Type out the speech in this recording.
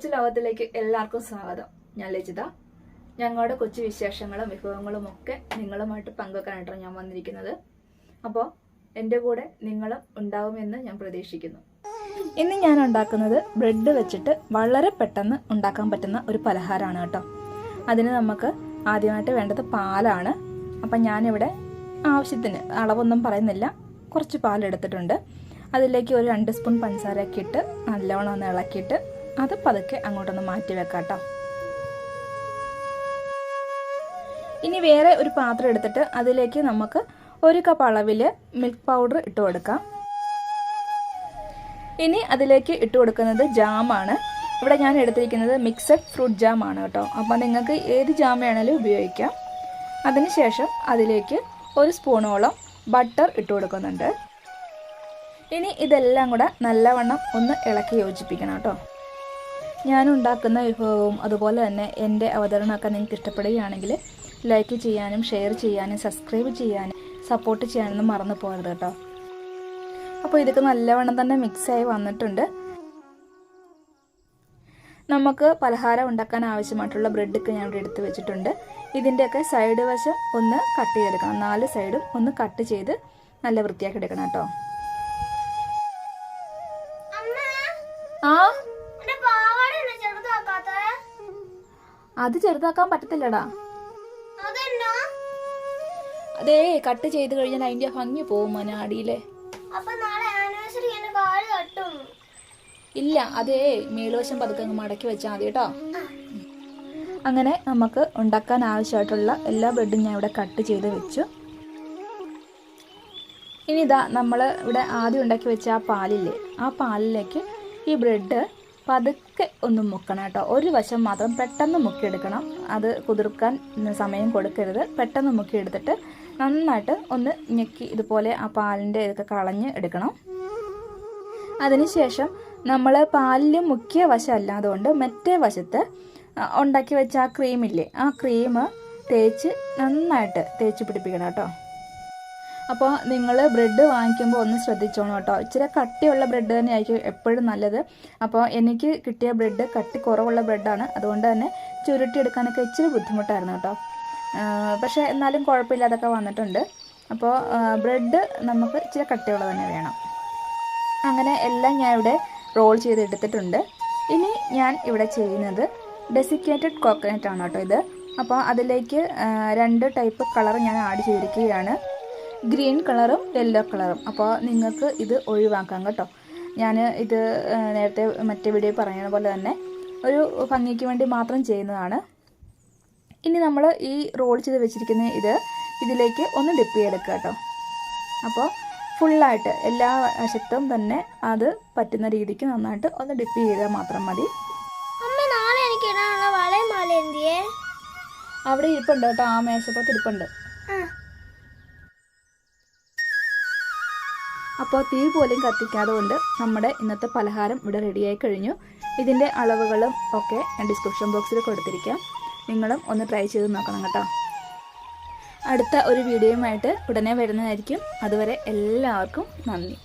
കൊച്ചു ലോകത്തിലേക്ക് എല്ലാവർക്കും സ്വാഗതം. ഞാൻ ലജിത. ഞങ്ങളുടെ കൊച്ചു വിശേഷങ്ങളും വിഭവങ്ങളും ഒക്കെ നിങ്ങളുമായിട്ട് പങ്കുവെക്കാനായിട്ടാണ് ഞാൻ വന്നിരിക്കുന്നത്. അപ്പോൾ എന്റെ കൂടെ നിങ്ങളും ഉണ്ടാവുമെന്ന് ഞാൻ പ്രതീക്ഷിക്കുന്നു. ഇന്ന് ഞാൻ ഉണ്ടാക്കുന്നത് ബ്രെഡ് വെച്ചിട്ട് വളരെ പെട്ടെന്ന് ഉണ്ടാക്കാൻ പറ്റുന്ന ഒരു പലഹാരമാണ് കേട്ടോ. അതിന് നമുക്ക് ആദ്യമായിട്ട് വേണ്ടത് പാലാണ്. അപ്പം ഞാനിവിടെ ആവശ്യത്തിന് അളവൊന്നും പറയുന്നില്ല. കുറച്ച് പാലെടുത്തിട്ടുണ്ട് അതിലേക്ക് ഒരു രണ്ട് സ്പൂൺ പഞ്ചസാരയൊക്കെ ഇട്ട് നല്ലവണ്ണം ഒന്ന് ഇളക്കിയിട്ട് അത് പതുക്കെ അങ്ങോട്ടൊന്ന് മാറ്റി വെക്കാം കേട്ടോ ഇനി വേറെ ഒരു പാത്രം എടുത്തിട്ട് അതിലേക്ക് നമുക്ക് ഒരു കപ്പ് അളവിൽ മിൽക്ക് പൗഡർ ഇട്ട് കൊടുക്കാം. ഇനി അതിലേക്ക് ഇട്ട് കൊടുക്കുന്നത് ജാമാണ് ഇവിടെ ഞാൻ എടുത്തിരിക്കുന്നത് മിക്സഡ് ഫ്രൂട്ട് ജാം ആണ് കേട്ടോ. അപ്പോൾ നിങ്ങൾക്ക് ഏത് ജാം വേണമെങ്കിലും ഉപയോഗിക്കാം. അതിനുശേഷം അതിലേക്ക് ഒരു സ്പൂണോളം ബട്ടർ ഇട്ട് കൊടുക്കുന്നുണ്ട്. ഇനി ഇതെല്ലാം കൂടെ നല്ലവണ്ണം ഒന്ന് ഇളക്കി യോജിപ്പിക്കണം കേട്ടോ. ഞാൻ ഉണ്ടാക്കുന്ന വിഭവവും അതുപോലെ തന്നെ എന്റെ അവതരണമൊക്കെ നിങ്ങൾക്ക് ഇഷ്ടപ്പെടുകയാണെങ്കിൽ ലൈക്ക് ചെയ്യാനും ഷെയർ ചെയ്യാനും സബ്സ്ക്രൈബ് ചെയ്യാനും സപ്പോർട്ട് ചെയ്യാനൊന്നും മറന്നു പോകരുത് കേട്ടോ. അപ്പോൾ ഇതൊക്കെ നല്ലവണ്ണം തന്നെ മിക്സായി വന്നിട്ടുണ്ട്. നമുക്ക് പലഹാരം ഉണ്ടാക്കാൻ ആവശ്യമായിട്ടുള്ള ബ്രെഡൊക്കെ ഞാൻ ഇവിടെ എടുത്ത് വെച്ചിട്ടുണ്ട്. ഇതിന്റെയൊക്കെ സൈഡ് വശം ഒന്ന് കട്ട് ചെയ്തെടുക്കണം. നാല് സൈഡും ഒന്ന് കട്ട് ചെയ്ത് നല്ല വൃത്തിയാക്കി എടുക്കണം കേട്ടോ. അത് ചെറുതാക്കാൻ പറ്റത്തില്ലടാ. അതേ കട്ട് ചെയ്ത് കഴിഞ്ഞാൽ അതിന്റെ ഭംഗി പോവും മോനെ അടിയിലെ ഇല്ല അതേ മേളുവശം പതുക്കെ അങ്ങ് മടക്കി വെച്ചാൽ മതി കേട്ടോ. അങ്ങനെ നമുക്ക് ഉണ്ടാക്കാൻ ആവശ്യമായിട്ടുള്ള എല്ലാ ബ്രെഡും ഞാൻ ഇവിടെ കട്ട് ചെയ്ത് വെച്ചു. ഇനി ഇതാ നമ്മൾ ഇവിടെ ആദ്യം ഉണ്ടാക്കി വെച്ച ആ പാലില്ലേ? ആ പാലിലേക്ക് ഈ ബ്രെഡ് പതുക്കെ ഒന്ന് മുക്കണം കേട്ടോ. ഒരു വശം മാത്രം പെട്ടെന്ന് മുക്കിയെടുക്കണം. അത് കുതിർക്കാൻ സമയം കൊടുക്കരുത്. പെട്ടെന്ന് മുക്കിയെടുത്തിട്ട് നന്നായിട്ട് ഒന്ന് ഞെക്കി ഇതുപോലെ ആ പാലിന്റെ ഇതൊക്കെ കളഞ്ഞ് എടുക്കണം. അതിനുശേഷം നമ്മൾ പാലിൽ മുക്കിയ വശം അല്ലാതുകൊണ്ട് മറ്റേ വശത്ത് ഉണ്ടാക്കി വെച്ച ആ ക്രീമില്ലേ ആ ക്രീം തേച്ച് നന്നായിട്ട് തേച്ച് പിടിപ്പിക്കണം കേട്ടോ. അപ്പോൾ നിങ്ങൾ ബ്രെഡ് വാങ്ങിക്കുമ്പോൾ ഒന്ന് ശ്രദ്ധിച്ചോണം കേട്ടോ. ഇച്ചിരി കട്ടിയുള്ള ബ്രെഡ് തന്നെയായിരിക്കും എപ്പോഴും നല്ലത്. അപ്പോൾ എനിക്ക് കിട്ടിയ ബ്രെഡ് കട്ടി കുറവുള്ള ബ്രെഡാണ് അതുകൊണ്ട് തന്നെ ചുരുട്ടിയെടുക്കാനൊക്കെ ഇച്ചിരി ബുദ്ധിമുട്ടായിരുന്നു കേട്ടോ. പക്ഷേ എന്നാലും കുഴപ്പമില്ലാതൊക്കെ വന്നിട്ടുണ്ട്. അപ്പോൾ ബ്രെഡ് നമുക്ക് ഇച്ചിരി കട്ടിയുള്ള തന്നെ വേണം. അങ്ങനെ എല്ലാം ഞാൻ ഇവിടെ റോൾ ചെയ്ത് എടുത്തിട്ടുണ്ട്. ഇനി ഞാൻ ഇവിടെ ചെയ്യുന്നത് ഡെസിക്കേറ്റഡ് കോക്കനറ്റ് ആണ് കേട്ടോ ഇത്. അപ്പോൾ അതിലേക്ക് രണ്ട് ടൈപ്പ് കളർ ഞാൻ ആഡ് ചെയ്തിരിക്കുകയാണ്. ഗ്രീൻ കളറും യെല്ലോ കളറും. അപ്പോൾ നിങ്ങൾക്ക് ഇത് ഒഴിവാക്കാം കേട്ടോ. ഞാൻ ഇത് നേരത്തെ മറ്റേ വീഡിയോ പറയുന്ന പോലെ തന്നെ ഒരു ഭംഗിക്ക് വേണ്ടി മാത്രം ചെയ്യുന്നതാണ്. ഇനി നമ്മൾ ഈ റോൾ ചെയ്ത് വെച്ചിരിക്കുന്ന ഇത് ഇതിലേക്ക് ഒന്ന് ഡിപ്പ് ചെയ്തെടുക്കുക കേട്ടോ. അപ്പോൾ ഫുള്ളായിട്ട് എല്ലാ വശത്തും തന്നെ അത് പറ്റുന്ന രീതിക്ക് നന്നായിട്ട് ഒന്ന് ഡിപ്പ് ചെയ്താൽ മാത്രം മതി. അവിടെ ഇരിപ്പുണ്ട് കേട്ടോ ആ മേശപ്പുറത്ത് ഇരിപ്പുണ്ട്. അപ്പോൾ തീ പോലും കത്തിക്കാതെ കൊണ്ട് നമ്മുടെ ഇന്നത്തെ പലഹാരം ഇവിടെ റെഡിയായി കഴിഞ്ഞു. ഇതിന്റെ അളവുകളും ഒക്കെ ഞാൻ ഡിസ്ക്രിപ്ഷൻ ബോക്സിൽ കൊടുത്തിരിക്കാം. നിങ്ങളും ഒന്ന് ട്രൈ ചെയ്ത് നോക്കണം കേട്ടോ. അടുത്ത ഒരു വീഡിയോയുമായിട്ട് ഉടനെ വരുന്നതായിരിക്കും. അതുവരെ എല്ലാവർക്കും നന്ദി.